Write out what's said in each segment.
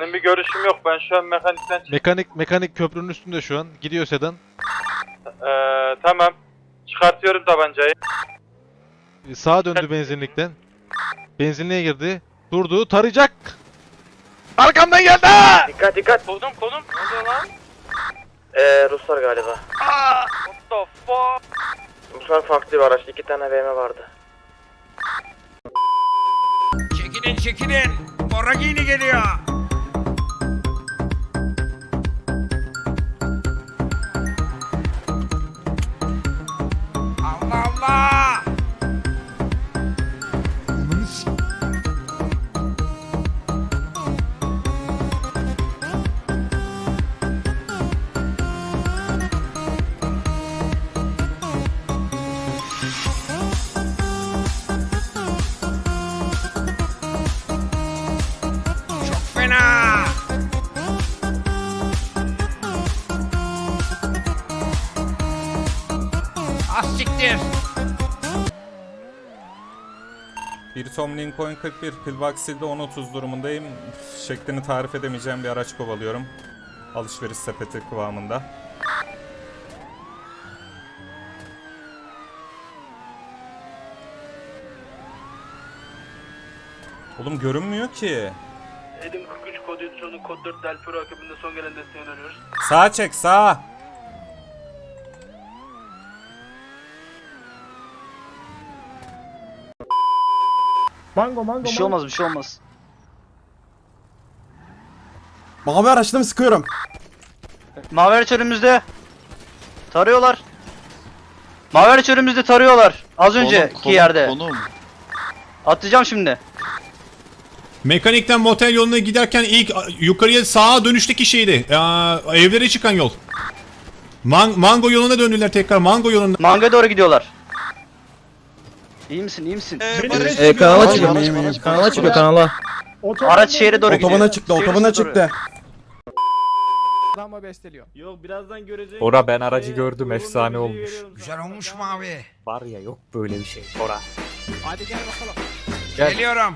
Benim bir görüşüm yok. Ben şu an mekanikten Mekanik mekanik köprünün üstünde şu an. Gidiyor sedan. Ee, tamam. Çıkartıyorum tabancayı. Ee, Sağa döndü benzinlikten. Benzinliğe girdi. Durdu. Tarayacak. Arkamdan geldi. Dikkat dikkat. Konum konum. Ne oluyor lan? Ee, Ruslar galiba. What the fuck? Ruslar farklı bir araç. İki tane BM vardı. Çekilin çekilin. Boragini geliyor. Çok fena. Az siktir. Bir Tom Lincoln 41 Pillbox'ilde 10.30 durumundayım. Şeklini tarif edemeyeceğim bir araç kovalıyorum. Alışveriş sepeti kıvamında. Oğlum görünmüyor ki. Edim 43 kod 3 sonu kod 4 Delpiro akabinde son gelen desteğini öneriyoruz. Sağa çek sağa. Mango mango Bir şey olmaz bir şey olmaz. Mavi araçla mı sıkıyorum? Mavi araç önümüzde. Tarıyorlar. Mavi araç önümüzde tarıyorlar. Az önceki yerde. Atacağım şimdi. Mekanikten motel yoluna giderken ilk yukarıya sağa dönüşteki şeydi. Aa, evlere çıkan yol. Man- Mango yoluna döndüler tekrar. Mango yoluna. Manga'ya doğru gidiyorlar. İyi misin iyi misin? Ee, kanala çıkıyor. Kanala çıkıyor kanala. Araç şehre doğru gidiyor. Otobana çıktı, otobana doğru. çıktı. Ama besteliyor. Yok birazdan görecek. Ora ben aracı gördüm, efsane olmuş. Güzel olmuş mu abi? Var ya yok böyle bir şey. Ora. Hadi gel bakalım. Geliyorum.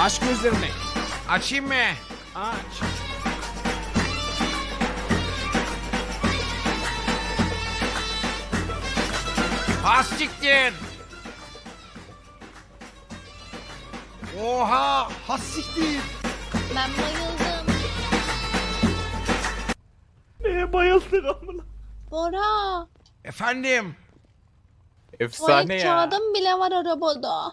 Aç gözlerini. Açayım mı? Aç. Az siktir. Oha! Has siktir. Ben bayıldım. Neye bayıldık amına? Bora. Efendim. Tuvalet kağıdım bile var arabada.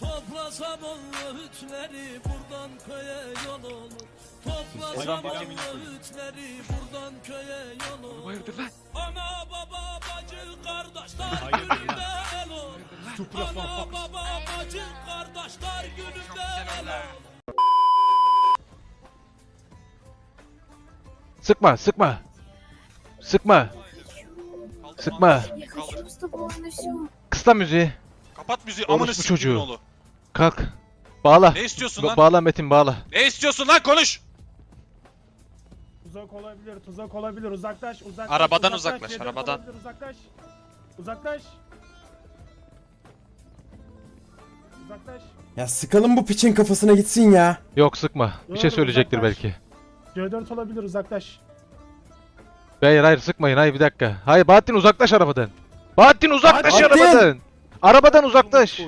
Toplasam o öğütleri buradan köye yol olur. Toplasam o öğütleri buradan köye yol olur. Ana baba bacı kardeşler gününde el olur. Ana baba bacı kardeşler gününde el olur. Sıkma sıkma. Sıkma. Sıkma. Kısla müziği. Kapat müziği amını sikeyim çocuğu. oğlu. Kalk. Bağla. Ne istiyorsun Ba- lan? bağla Metin bağla. Ne istiyorsun lan konuş. Tuzak olabilir, tuzak olabilir. Uzaklaş, uzaklaş. Arabadan uzaklaş, Yeter arabadan. olabilir, Uzaklaş. Uzaklaş. Uzaklaş. Ya sıkalım bu piçin kafasına gitsin ya. Yok sıkma. Bir şey Doğru, söyleyecektir uzaklaş. belki. C4 olabilir, uzaklaş. Hayır hayır sıkmayın. Hayır bir dakika. Hayır Bahattin uzaklaş arabadan. Bahattin uzaklaş Bahattin! arabadan. Arabadan uzaklaş.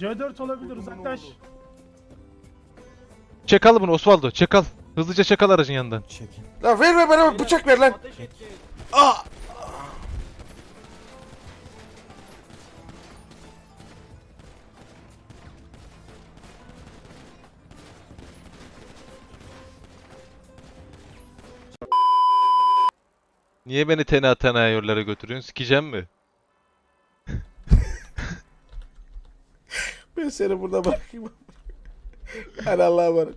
C4 olabilir, uzaklaş. Çek al bunu Osvaldo. Çek al. Hızlıca çek al aracın yanından. Çekin. La ver ver bana bıçak ver lan. Niye beni tena tena yollara götürüyorsun? Sikeceğim mi? Seni burada bırakayım. Hadi Allah'a emanet.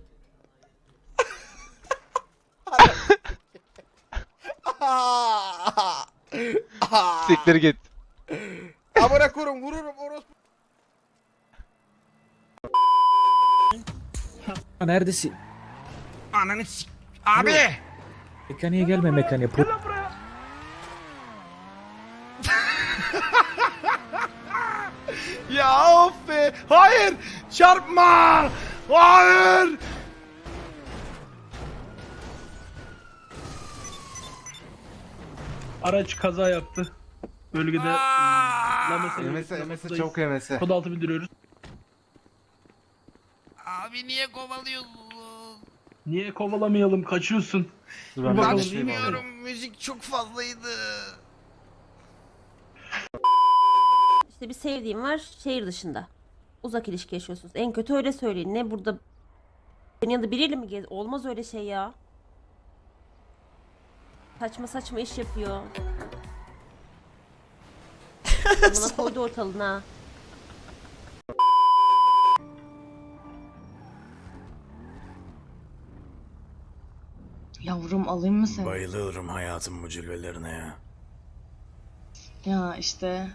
Siktir git. Amına kurum vururum orospu. Neredesin? Ananı sik... Abi! Mekaniğe gelme mekaniğe. Ya Hayır! Çarpma! Hayır! Araç kaza yaptı. Bölgede Emese çok emese. kod altı bildiriyoruz. Abi niye kovalıyorsun? Niye kovalamayalım? Kaçıyorsun. Dur Ben bakalım bilmiyorum müzik çok fazlaydı. İşte bir sevdiğim var şehir dışında. Uzak ilişki yaşıyorsunuz. En kötü öyle söyleyin. Ne burada senin yanında biriyle mi gez? Olmaz öyle şey ya. Saçma saçma iş yapıyor. Buna koydu ortalığına. Yavrum alayım mı seni? Bayılıyorum hayatım bu cilvelerine ya. Ya işte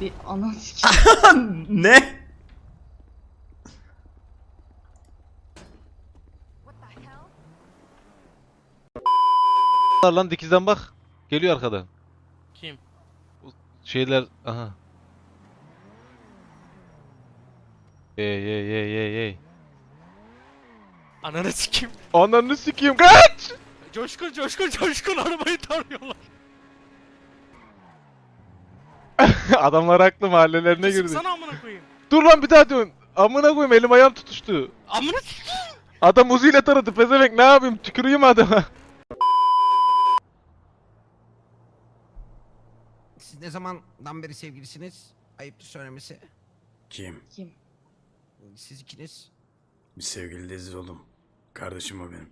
bir ana ne? Lan lan dikizden bak. Geliyor arkadan. Kim? Şeyler aha. Ey ey ey ey ey. Ananı sikim. Ananı sikeyim kaç! Coşkun coşkun coşkun arabayı tarıyorlar. Adamlar haklı mahallelerine girdi. Sıksana amına koyayım. Dur lan bir daha dön. Amına koyayım elim ayağım tutuştu. Amına sikeyim. Adam Uzi ile taradı pezevenk ne yapayım tüküreyim adama. Ne zamandan beri sevgilisiniz? Ayıptır söylemesi. Kim? Kim? Siz ikiniz. Bir sevgili değiliz oğlum. Kardeşim o benim.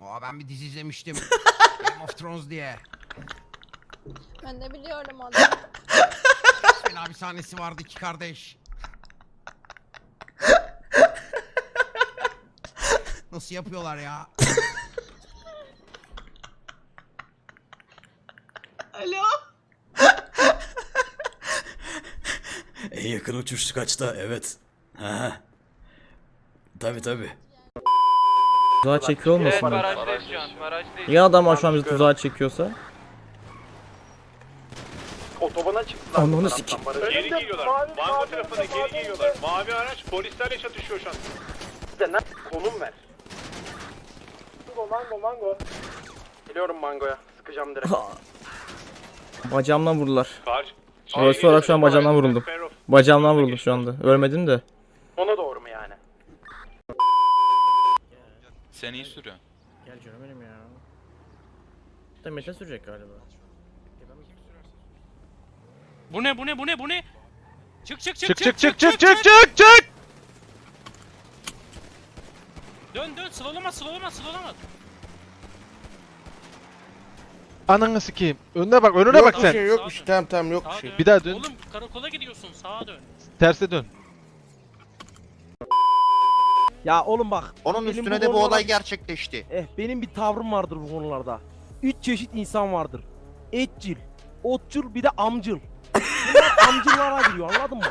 Aa ben bir dizi izlemiştim. Game of Thrones diye. Ben de biliyorum onu. Fena bir sahnesi vardı iki kardeş. Nasıl yapıyorlar ya? En yakın uçuş kaçta? Evet. Ha. Tabi tabi. Tuzağa çekiyor olmasın? Ya adam şu an bizi tuzağa çekiyorsa? Otobana çıktılar. Ananı sikeyim. Geri geliyorlar. Mango tarafına geri geliyorlar. Mavi araç polislerle çatışıyor şu an. Konum ver. Mango mango mango. Biliyorum mangoya. Sıkacağım direkt. Bacağımdan vurdular. Karşı. Orası olarak şu an bacağımdan vuruldum. Bacağımdan vuruldum şu anda. Ölmedim de. Ona doğru mu yani? Sen iyi sürüyorsun. Gel canım benim ya. Demeç'e sürecek galiba. Bu ne bu ne bu ne bu ne? Çık çık çık Çık çık çık çık çık çık çık. Dön dön slalom at slalom at slalom at. Ananı sikeyim. Önüne bak önüne bak sen. yok bir şey Tamam tamam yok Sağa dön. Bir daha dön. Oğlum karakola gidiyorsun sağa dön. Terse dön. Ya oğlum bak. Onun Benim üstüne bu de bu olay gerçekleşti. Eh benim bir tavrım vardır bu konularda. Üç çeşit insan vardır. Etçil, otçul bir de amcıl. Bunlar amcıllara giriyor anladın mı?